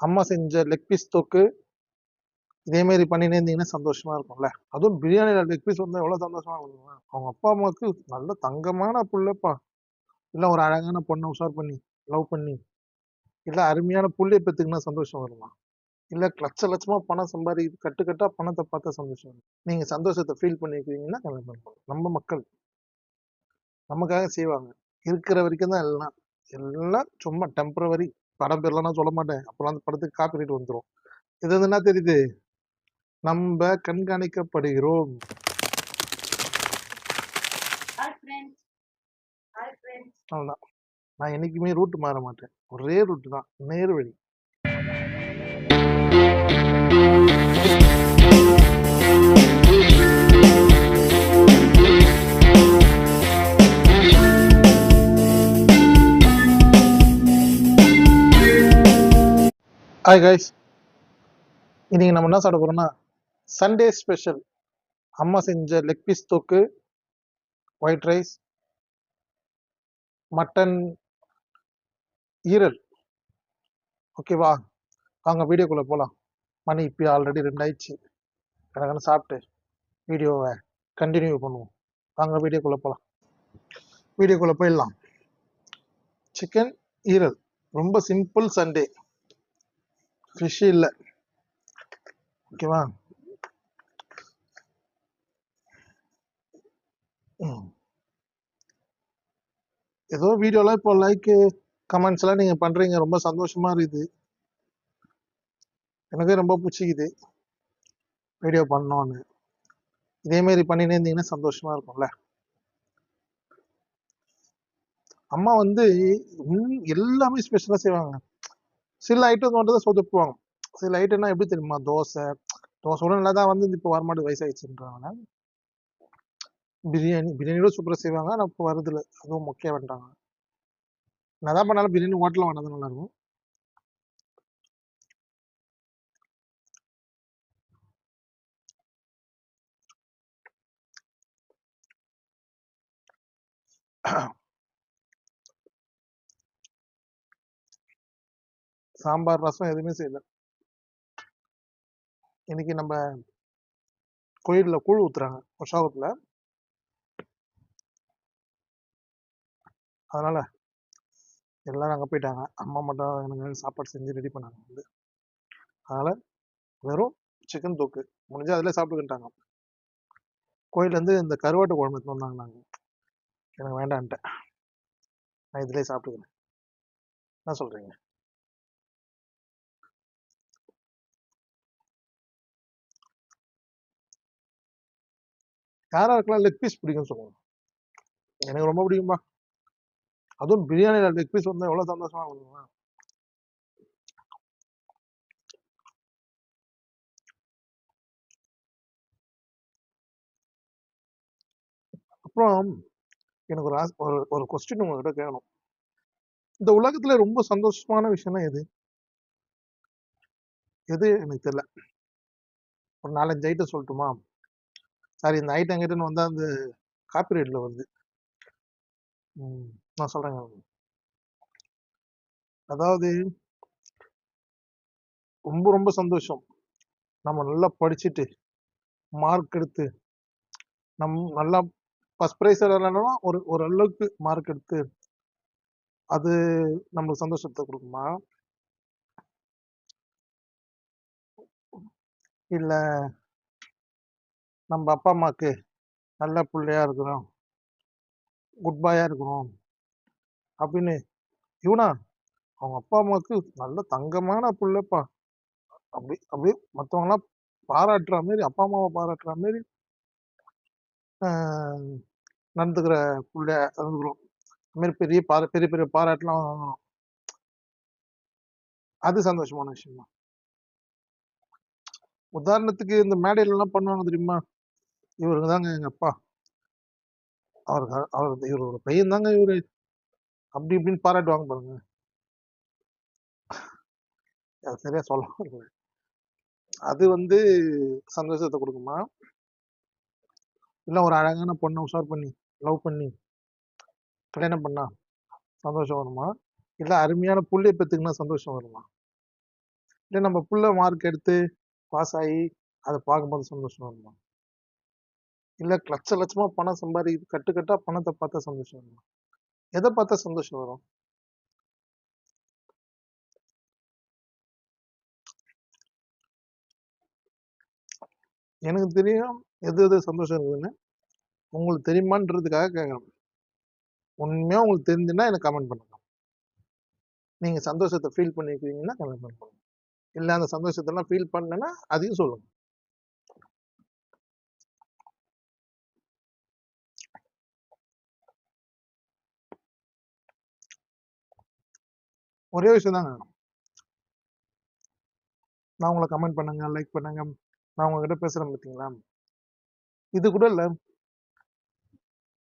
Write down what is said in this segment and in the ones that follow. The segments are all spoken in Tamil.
அம்மா செஞ்ச லெக் பீஸ் தொக்கு இதே மாதிரி பண்ணினே இருந்தீங்கன்னா சந்தோஷமா இருக்கும்ல. அதுவும் பிரியாணியில லெக் பீஸ் வந்தால் எவ்வளோ சந்தோஷமா இருக்கும் அவங்க அப்பா அம்மாவுக்கு நல்ல தங்கமான புள்ளப்பா. இல்லை ஒரு அழகான பொண்ணை உஷார் பண்ணி லவ் பண்ணி இல்லை அருமையான புள்ளையை பெத்துக்குன்னா சந்தோஷம் வருமா இல்லை லட்ச லட்சமாக பணம் சம்பாதி கட்டுக்கட்டாக பணத்தை பார்த்தா சந்தோஷம் வரும் நீங்கள் சந்தோஷத்தை ஃபீல் பண்ணிக்கிறீங்கன்னா கல்யாணம் நம்ம மக்கள். நமக்காக செய்வாங்க. இருக்கிற வரைக்கும் தான் எல்லாம் எல்லாம் சும்மா டெம்பரவரி படம் பேர்லாம் நான் சொல்ல மாட்டேன். அப்புறம் அந்த படத்துக்கு காப்பி ரைட் வந்துடும் இது வந்து என்ன தெரியுது? நம்ம கண்காணிக்கப்படுகிறோம். அவ்வளவுதான். நான் என்னைக்குமே ரூட் மாற மாட்டேன். ஒரே ரூட் தான். நேர் வழி ஹாய் கைஸ் இன்னைக்கு நம்ம என்ன சாப்பிட போறோம்னா சண்டே ஸ்பெஷல் அம்மா செஞ்ச லெக் பீஸ் தொக்கு ஒயிட் ரைஸ் மட்டன் ஈரல். ஓகேவா வாங்க வீடியோக்குள்ளே போகலாம் மணி இப்போ ஆல்ரெடி ரெண்டாயிடுச்சு எனக்கு சாப்பிட்டு வீடியோவை கண்டினியூ பண்ணுவோம். வாங்க வீடியோக்குள்ளே போகலாம் வீடியோக்குள்ளே போயிடலாம். சிக்கன் ஈரல். ரொம்ப சிம்பிள் சண்டே ஃபிஷ் இல்லை. ஓகேவா ம். ஏதோ வீடியோலாம் இப்போ லைக் கமெண்ட்ஸ் எல்லாம் நீங்க பண்றீங்க. ரொம்ப சந்தோஷமா இருக்குது. எனக்கே ரொம்ப பிடிச்சிக்குது. வீடியோ பண்ணோன்னு. இதே மாதிரி பண்ணினே இருந்தீங்கன்னா சந்தோஷமா இருக்கும்ல. அம்மா வந்து எல்லாமே ஸ்பெஷலாக செய்வாங்க. சில ஐட்டம் மட்டும் தான் சொதப்புவாங்க சில ஐட்டம்னா எப்படி தெரியுமா? தோசை. தோசை கூட நல்லா தான் வந்து இப்போ வரமாட்டு வயசாகிடுச்சுன்றாங்க பிரியாணி. பிரியாணியோட சூப்பராக செய்வாங்க. ஆனால் இப்போ வருதுல அதுவும் முக்கியம் வேண்டாங்க என்னதான் பண்ணாலும் பிரியாணி ஹோட்டலில் வாங்கினது நல்லாயிருக்கும். சாம்பார் ரசம் எதுவுமே செய்யல. இன்னைக்கு நம்ம கோயிலில் கூழ் ஊத்துறாங்க உற்சாகத்துல அதனால எல்லாரும் அங்கே போயிட்டாங்க. அம்மா மட்டும் எனக்கு சாப்பாடு செஞ்சு ரெடி பண்ணாங்க வந்து. அதனால வெறும் சிக்கன் தொக்கு. முடிஞ்சா அதிலே சாப்பிட்டுக்கிட்டாங்க. கோயிலேருந்து இந்த கருவாட்டு குழம்பு எடுத்துட்டு வந்தாங்க நாங்கள் எனக்கு வேண்டான்ட்டேன். நான் இதிலே சாப்பிட்டுக்கிறேன். என்ன சொல்கிறீங்க யாராக இருக்கலாம் லெக் பீஸ் பிடிக்கும்னு சொல்லுவோம் எனக்கு ரொம்ப பிடிக்கும்பா. அதுவும் பிரியாணியில் லெக் பீஸ் வந்தால் எவ்வளவு சந்தோஷமாக இருக்கும் அப்புறம் எனக்கு ஒரு ஆஸ் ஒரு ஒரு கொஸ்டின் உங்ககிட்ட கேட்கணும். இந்த உலகத்துல ரொம்ப சந்தோஷமான விஷயம்னா எது? எது? எனக்கு தெரியல. ஒரு நாலஞ்சு ஐட்டம் சொல்லட்டுமா? சாரி இந்த ஐட்டம் கிட்டன்னு வந்தால் அந்த காப்பிரைட்ல வருது. நான் சொல்றேங்க. அதாவது ரொம்ப ரொம்ப சந்தோஷம். நம்ம நல்லா படிச்சுட்டு மார்க் எடுத்து நம் நல்லா ஃபஸ்ட் ப்ரைஸ் இல்லைன்னா ஒரு ஓரளவுக்கு மார்க் எடுத்து அது நம்மளுக்கு சந்தோஷத்தை கொடுக்குமா? இல்லை நம்ம அப்பா அம்மாவுக்கு நல்ல பிள்ளையா இருக்கிறோம் குட்பாயா இருக்கிறோம் அப்படின்னு இவனா அவங்க அப்பா அம்மாவுக்கு நல்ல தங்கமான பிள்ளைப்பா. அப்படி அப்படியே மற்றவங்களாம் பாராட்டுற மாதிரி அப்பா அம்மாவை பாராட்டுற மாரி நடந்துக்கிற பிள்ளை இருந்துக்கிறோம் அதுமாரி பெரிய பாரா பெரிய பெரிய பாராட்டுலாம் வாங்கணும். அது சந்தோஷமான விஷயம் தான் உதாரணத்துக்கு இந்த மேடையிலலாம் பண்ணுவாங்க தெரியுமா? இவருங்க தாங்க எங்க அப்பா. அவருக்கு அவர் இவரோட பையன் தாங்க இவரு. அப்படி இப்படின்னு பாராட்டுவாங்க பாருங்க. அது சரியா சொல்ல அது வந்து சந்தோஷத்தை கொடுக்குமா? இல்ல ஒரு அழகான பொண்ணை உஷார் பண்ணி லவ் பண்ணி கல்யாணம் பண்ணா சந்தோஷம் வருமா? இல்ல அருமையான புள்ளைய பெத்துக்குன்னா சந்தோஷம் வருமா? இல்லை நம்ம புள்ள மார்க் எடுத்து பாஸ் ஆகி அதை பார்க்கும்போது சந்தோஷம் வருமா? இல்லை லட்ச லட்சமாக பணம் சம்பாதி கட்டுக்கட்டா பணத்தை பார்த்தா சந்தோஷம் வரும்? எதை பார்த்தா சந்தோஷம் வரும்? எனக்கு தெரியும் எது எது சந்தோஷம் இருக்குதுன்னு உங்களுக்கு தெரியுமான்றதுக்காக கேட்குறேன் உண்மையாக உங்களுக்கு தெரிஞ்சுன்னா எனக்கு கமெண்ட் பண்ணுங்க. நீங்கள் சந்தோஷத்தை ஃபீல் பண்ணிருக்கீங்கன்னா கமெண்ட் பண்ணுங்க. இல்லை அந்த சந்தோஷத்தெல்லாம் ஃபீல் பண்ணலன்னா அதையும் சொல்லுங்கள் ஒரே விஷயம் தாங்க நான் உங்களை கமெண்ட் பண்ணுங்க லைக் பண்ணுங்க. நான் உங்ககிட்ட பேசுறேன் பார்த்தீங்களா இது கூட இல்ல.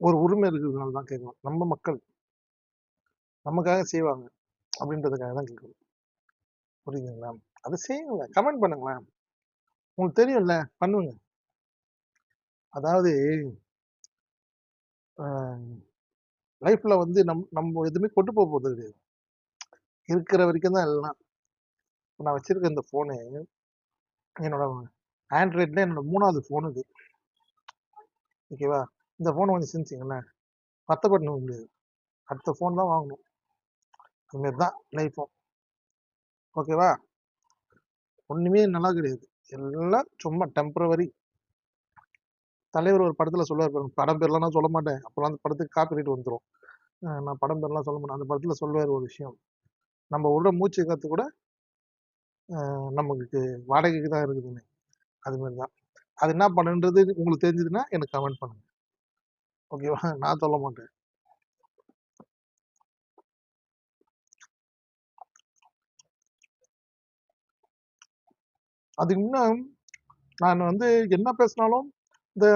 ஒரு உரிமை இருக்கிறதுனால தான் கேட்கணும். நம்ம மக்கள் நமக்காக செய்வாங்க அப்படின்றதுக்காக தான் கேட்கணும். புரியுதுங்களா? அதை செய்யுங்க கமெண்ட் பண்ணுங்களேன். உங்களுக்கு தெரியும்ல? பண்ணுங்க. அதாவது லைஃப்ல வந்து நம் நம்ம எதுவுமே கொண்டு போக போறது கிடையாது. இருக்கிற வரைக்கும் தான் எல்லாம். நான் வச்சிருக்க இந்த ஃபோனு என்னோட ஆண்ட்ராய்ட்ல என்னோட மூணாவது ஃபோனு இது. ஓகேவா இந்த ஃபோனை கொஞ்சம் செஞ்சிங்களேன் பத்த முடியாது அடுத்த ஃபோன் தான் வாங்கணும். அதுமாரி தான் லைஃபும் ஓகேவா ஒன்றுமே நல்லா கிடையாது. எல்லாம் சும்மா டெம்பரவரி தலைவர் ஒரு படத்தில் சொல்லுவார் படம் பேர்லாம் நான் சொல்ல மாட்டேன். அப்புறம் அந்த படத்துக்கு காப்பி ரைட் வந்துடும் நான் படம் பேர்லாம் சொல்ல மாட்டேன். அந்த படத்தில் சொல்லுவார் ஒரு விஷயம். நம்ம உள்ள மூச்சு காற்று கூட நமக்கு வாடகைக்கு தான் இருக்குதுன்னு. அது மாதிரி தான். அது என்ன பண்ணுன்றது உங்களுக்கு தெரிஞ்சதுன்னா எனக்கு கமெண்ட் பண்ணுங்க. ஓகேவா? நான் சொல்ல மாட்டேன். அதுக்கு முன்ன நான் வந்து என்ன பேசினாலும் இந்த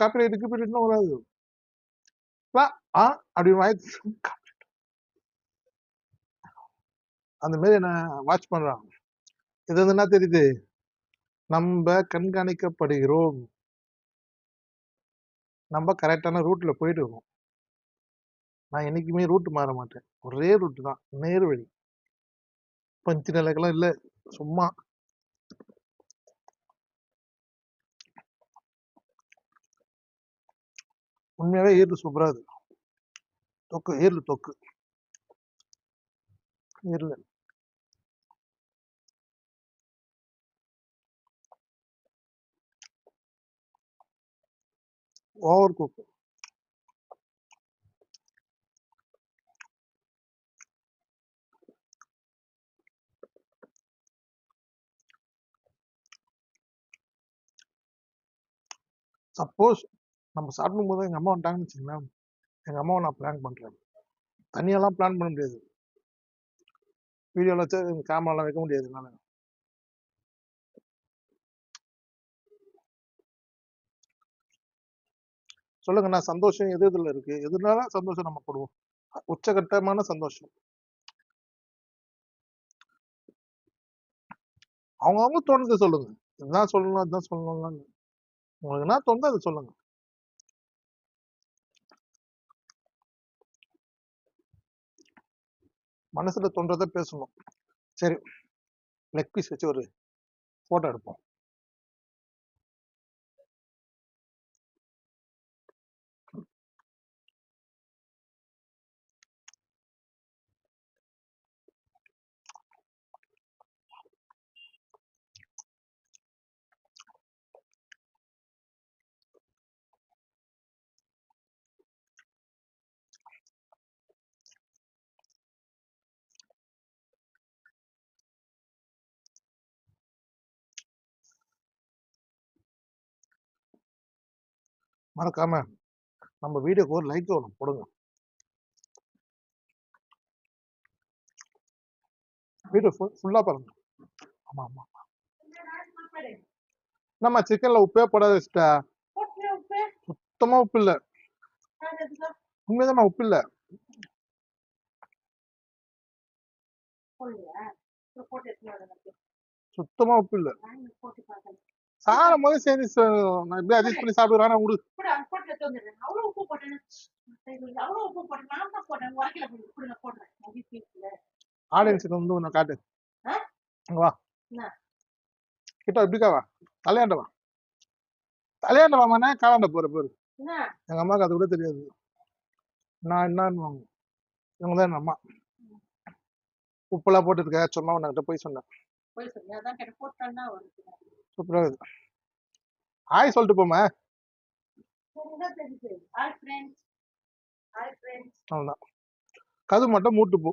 காப்பிரைட் கீப்பிரைட்லாம் வராது. லா, ஆ அப்படி அந்த மாரி என்னை வாட்ச் பண்ணுறாங்க இது வந்து என்ன தெரியுது? நம்ம கண்காணிக்கப்படுகிறோம். நம்ம கரெக்டான ரூட்ல போயிட்டு இருக்கோம். நான் என்னைக்குமே ரூட் மாற மாட்டேன். ஒரே ரூட்டு தான். நேர் வழி பஞ்சு நிலைக்கெல்லாம் இல்லை. சும்மா. உண்மையாவே ஈரல் சூப்பராக இருக்கு. தொக்கு ஈரல் தொக்கு. ஏர்ல. Over cook. சப்போஸ் நம்ம சாப்பிடும் போது எங்க அம்மா வந்துட்டாங்கன்னு வச்சுங்களேன் எங்க அம்மாவை நான் பிளான் பண்றேன். தனியாலாம் பிளான் பண்ண முடியாது. வீடியோல வச்சு கேமராலாம் வைக்க முடியாது என்னால. சொல்லுங்க நான் சந்தோஷம் எது இதுல இருக்கு? எதுனால சந்தோஷம் நம்ம போடுவோம்? உச்சகட்டமான சந்தோஷம். அவங்க அவங்க தோணுது சொல்லுங்க. இதுதான் சொல்லணும் அதுதான் சொல்லணும் உங்களுக்கு என்ன தோணுது அதை சொல்லுங்க. மனசுல தோன்றதை பேசணும். சரி லெக் பீஸ் வச்சு ஒரு போட்டோ எடுப்போம். மறக்காம நம்ம வீடியோக்கு ஒரு லைக் ஒன்று போடுங்க. வீடியோ ஃபுல்லா பாருங்க. ஆமா ஆமா நம்ம சிக்கன்ல உப்பே போடாத வச்சுட்டா சுத்தமா உப்பு இல்ல. உண்மைதான் உப்பு இல்ல. சுத்தமா உப்பு இல்ல. சரி ச- நான் இப்படியே அட்ஜஸ்ட் பண்ணி சாப்பிடுறேன் விடு ஆடியன்ஸுக்கு வந்து ஒன்று காட்டு. வா? கிட்ட இப்படிக்காவா தலையாண்ட வா. தலையாண்ட வாமாண்ணே காலாண்ட போற பேரு. எங்க அம்மாவுக்கு அது கூட தெரியாது. நான் என்னன்னு இவங்க தான் என் அம்மா. உப்பெல்லாம் போட்டுருக்க சும்மா உன்கிட்ட போய் சொன்னேன். போய் சொல்லி அதான் கிட்ட போட்டோன்னா வருது சூப்பரா இருக்குது ஹாய் சொல்லிட்டு போமா அவ்வளவுதான். கது மட்டும் மூட்டு போ.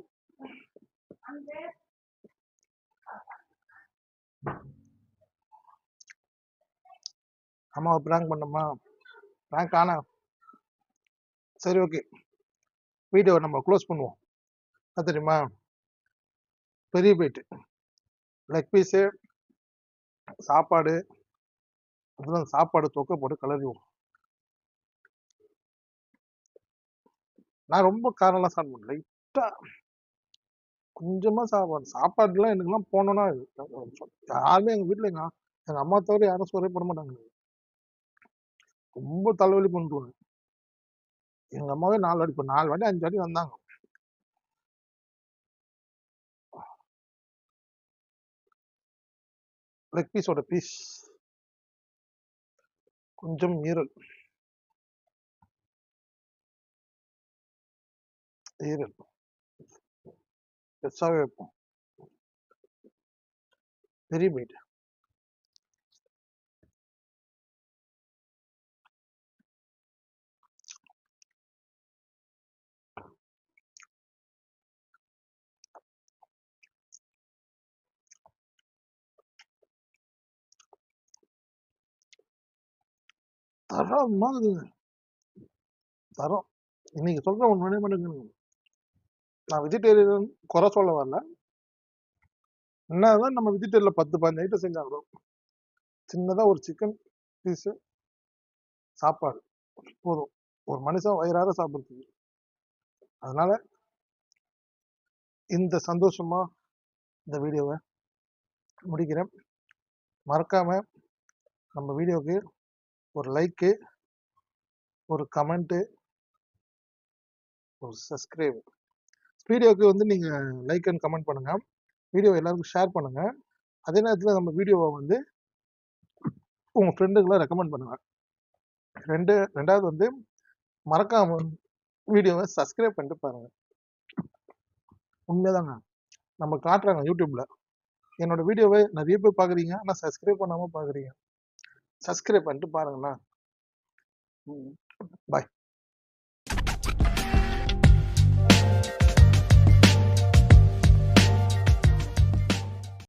அம்மாவை ப்ராங்க் பண்ணோமா ப்ராங்க் ஆனா. சரி ஓகே வீடியோவை நம்ம க்ளோஸ் பண்ணுவோம். அது தெரியுமா? பெரிய பைட்டு லெக் பீஸு சாப்பாடு அப்புறம் சாப்பாடு தொக்க போட்டு கிளறிவோம் நான் ரொம்ப காரம்லாம் சாப்பிட மாட்டேன். லைட்டா கொஞ்சமா சாப்பாடு சாப்பாடுலாம் எனக்குலாம் போனோம்னா யாருமே எங்க வீட்டுல எங்க எங்க அம்மா தவிர யாரும் சோறே போட மாட்டாங்க. ரொம்ப தலைவலி பண்ணிடுவாங்க எங்க அம்மாவே நாலு வாட்டி இப்போ நாலு வாட்டி அஞ்சு வாட்டி வந்தாங்க. லெக் பீஸோட பீஸ் கொஞ்சம் ஈரல். ஈரல். பெருசாவே வைப்போம். பெரிய மீட் தரம் மாதிரி தரம். இன்னைக்கு சொல்ற ஒன்று பண்ணுங்க நான் வெஜிடேரியன் குறை சொல்ல வரல. என்னதான் நம்ம வெஜிடேரியன்ல பத்து பதினஞ்சு ஐட்டம் செஞ்சாங்களோ சின்னதா ஒரு சிக்கன் பீஸு சாப்பாடு. போதும். ஒரு மனுஷன் வயிறார சாப்பிடுறதுக்கு. அதனால இந்த சந்தோஷமா இந்த வீடியோவை முடிக்கிறேன். மறக்காம நம்ம வீடியோவுக்கு ஒரு லைக்கு ஒரு கமெண்ட்டு ஒரு சப்ஸ்கிரைப் வீடியோவுக்கு வந்து நீங்கள் லைக் அண்ட் கமெண்ட் பண்ணுங்கள் வீடியோ எல்லாருக்கும் ஷேர் பண்ணுங்கள் அதே நேரத்தில் நம்ம வீடியோவை வந்து உங்கள் ஃப்ரெண்டுகளை ரெக்கமெண்ட் பண்ணுங்கள் ரெண்டு ரெண்டாவது வந்து மறக்காமல் வீடியோவை சப்ஸ்கிரைப் பண்ணிட்டு பாருங்கள் உண்மைதாங்க. நம்ம காட்டுறாங்க யூடியூப்பில் என்னோட வீடியோவை நிறைய பேர் பார்க்குறீங்க ஆனால் சப்ஸ்கிரைப் பண்ணாமல் பார்க்குறீங்க சப்ஸ்கிரைப் பண்ணிட்டு பாருங்கண்ணா பாய்.